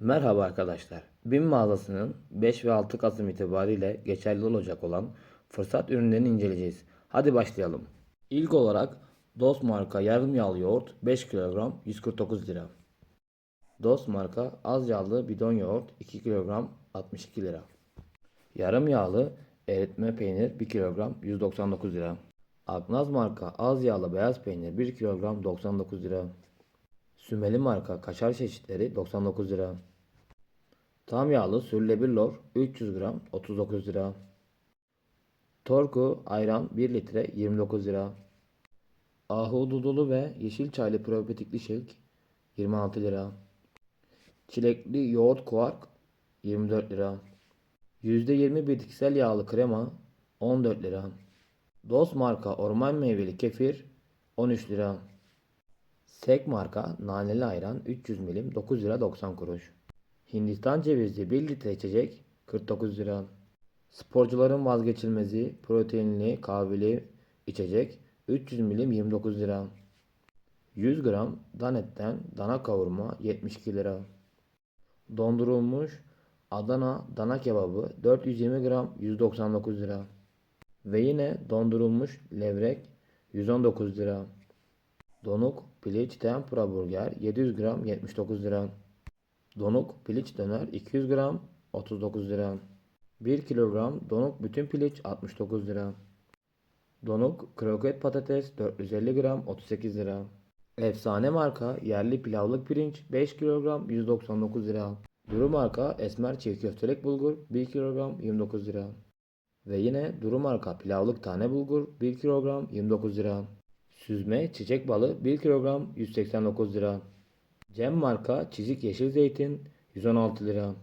Merhaba arkadaşlar. BİM mağazasının 5 ve 6 Kasım itibariyle geçerli olacak olan fırsat ürünlerini inceleyeceğiz. Hadi başlayalım. İlk olarak Dost marka yarım yağlı yoğurt 5 kilogram 149 lira. Dost marka az yağlı bidon yoğurt 2 kilogram 62 lira. Yarım yağlı eritme peynir 1 kilogram 199 lira. Aknaz marka az yağlı beyaz peynir 1 kilogram 99 lira. Sümeli marka kaşar çeşitleri 99 lira. Tam yağlı sürülebilir lor 300 gram 39 lira. Torku ayran 1 litre 29 lira. Ahududulu ve yeşil çaylı probiyotikli shake 26 lira. Çilekli yoğurt kuark 24 lira. %20 bitkisel yağlı krema 14 lira. Dost marka orman meyveli kefir 13 lira. Sek marka naneli ayran 300 milim 9 lira 90 kuruş. Hindistan cevizi 1 litre içecek 49 lira. Sporcuların vazgeçilmezi proteinli kahveli içecek 300 milim 29 lira. 100 gram danetten dana kavurma 72 lira. Dondurulmuş Adana dana kebabı 420 gram 199 lira. Ve yine dondurulmuş levrek 119 lira. Donuk piliç tempura burger 700 gram 79 lira. Donuk piliç döner 200 gram 39 lira. 1 kilogram donuk bütün piliç 69 lira. Donuk kroket patates 450 gram 38 lira. Efsane marka yerli pilavlık pirinç 5 kilogram 199 lira. Duru marka esmer çiğ köftelik bulgur 1 kilogram 29 lira. Ve yine Duru marka pilavlık tane bulgur 1 kilogram 29 lira. Süzme çiçek balı 1 kilogram 189 lira. Cem marka çizik yeşil zeytin 116 lira.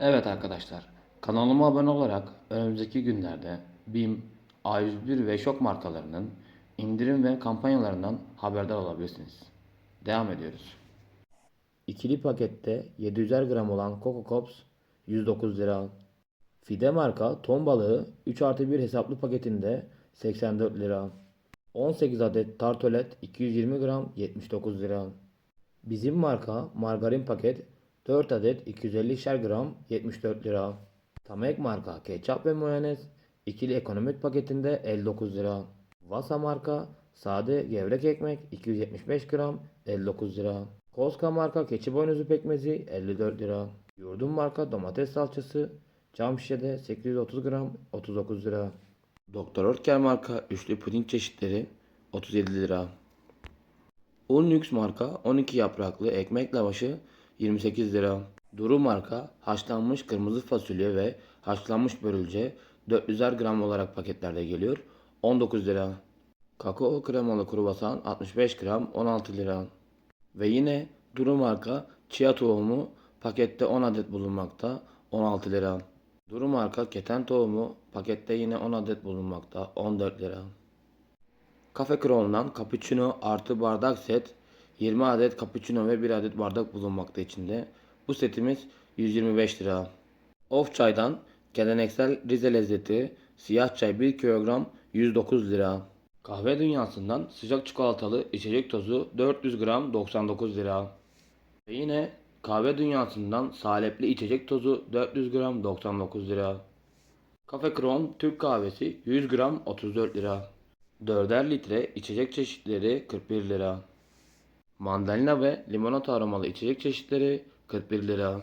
Evet arkadaşlar kanalıma abone olarak önümüzdeki günlerde BİM, A101 ve Şok markalarının indirim ve kampanyalarından haberdar olabilirsiniz. Devam ediyoruz. İkili pakette 700'er gram olan Coco Pops 109 lira. Fide marka ton balığı 3 artı 1 hesaplı paketinde 84 lira. 18 adet tartolet 220 gram 79 lira. Bizim marka margarin paket 4 adet 250'şer gram 74 lira. Tamek marka ketçap ve mayonez ikili ekonomik paketinde 59 lira. Vasa marka sade gevrek ekmek 275 gram 59 lira. Koska marka keçi boynuzu pekmezi 54 lira. Yurdum marka domates salçası cam şişede 830 gram 39 lira. Doktor Oetker marka üçlü puding çeşitleri 37 lira. Un Lüks marka 12 yapraklı ekmek lavaşı 28 lira. Duru marka haşlanmış kırmızı fasulye ve haşlanmış börülce 400'er gram olarak paketlerde geliyor 19 lira. Kakao kremalı kruvasan 65 gram 16 lira. Ve yine Duru marka chia tohumu pakette 10 adet bulunmakta 16 lira. Duru marka keten tohumu pakette yine 10 adet bulunmakta 14 lira. Cafe Crown'dan cappuccino artı bardak set 20 adet cappuccino ve 1 adet bardak bulunmakta içinde. Bu setimiz 125 lira. Of çaydan geleneksel Rize lezzeti siyah çay 1 kilogram 109 lira. Kahve dünyasından sıcak çikolatalı içecek tozu 400 gram 99 lira. Ve yine kahve dünyasından salepli içecek tozu 400 gram 99 lira. Cafe Crown Türk kahvesi 100 gram 34 lira. 4'er litre içecek çeşitleri 41 lira. Mandalina ve limonata aromalı içecek çeşitleri 41 lira.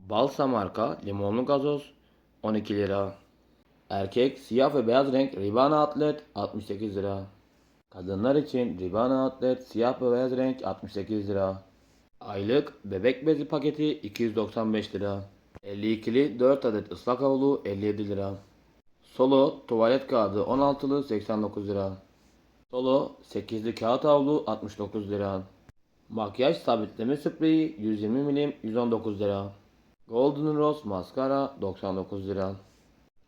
Balsa marka limonlu gazoz 12 lira. Erkek siyah ve beyaz renk Ribana Atlet 68 lira. Kadınlar için Ribana Atlet siyah ve beyaz renk 68 lira. Aylık bebek bezi paketi 295 lira. 52'li 4 adet ıslak havlu 57 lira. Solo tuvalet kağıdı 16'lı 89 lira. Solo 8'li kağıt havlu 69 lira. Makyaj sabitleme spreyi 120 milim 119 lira. Golden Rose maskara 99 lira.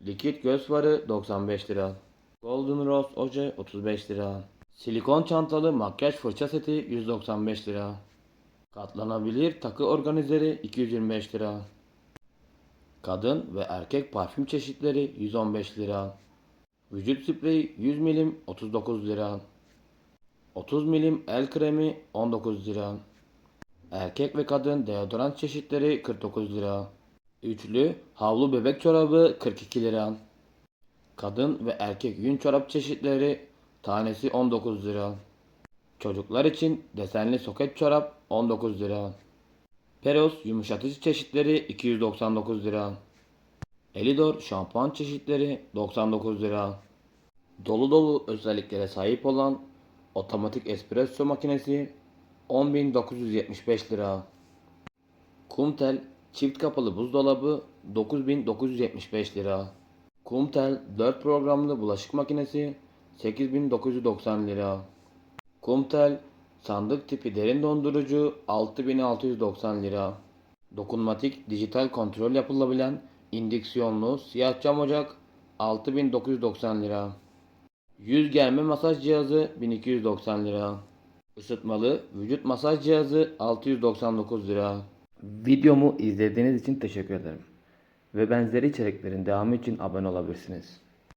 Likit göz farı 95 lira. Golden Rose oje 35 lira. Silikon çantalı makyaj fırça seti 195 lira. Katlanabilir takı organizeri 225 lira. Kadın ve erkek parfüm çeşitleri 115 lira. Vücut spreyi 100 milim 39 lira. 30 milim el kremi 19 lira. Erkek ve kadın deodorant çeşitleri 49 lira. Üçlü havlu bebek çorabı 42 lira. Kadın ve erkek yün çorap çeşitleri tanesi 19 lira. Çocuklar için desenli soket çorap 19 lira. Peros yumuşatıcı çeşitleri 299 lira. Elidor şampuan çeşitleri 99 lira. Dolu dolu özelliklere sahip olan otomatik espresso makinesi 10.975 lira. Kumtel çift kapalı buzdolabı 9975 lira. Kumtel 4 programlı bulaşık makinesi 8990 lira. Kumtel sandık tipi derin dondurucu 6690 lira. Dokunmatik dijital kontrol yapılabilen indüksiyonlu siyah cam ocak 6990 lira. Yüz germe masaj cihazı 1290 lira. Isıtmalı vücut masaj cihazı 699 lira. Videomu izlediğiniz için teşekkür ederim. Ve benzeri içeriklerin devamı için abone olabilirsiniz.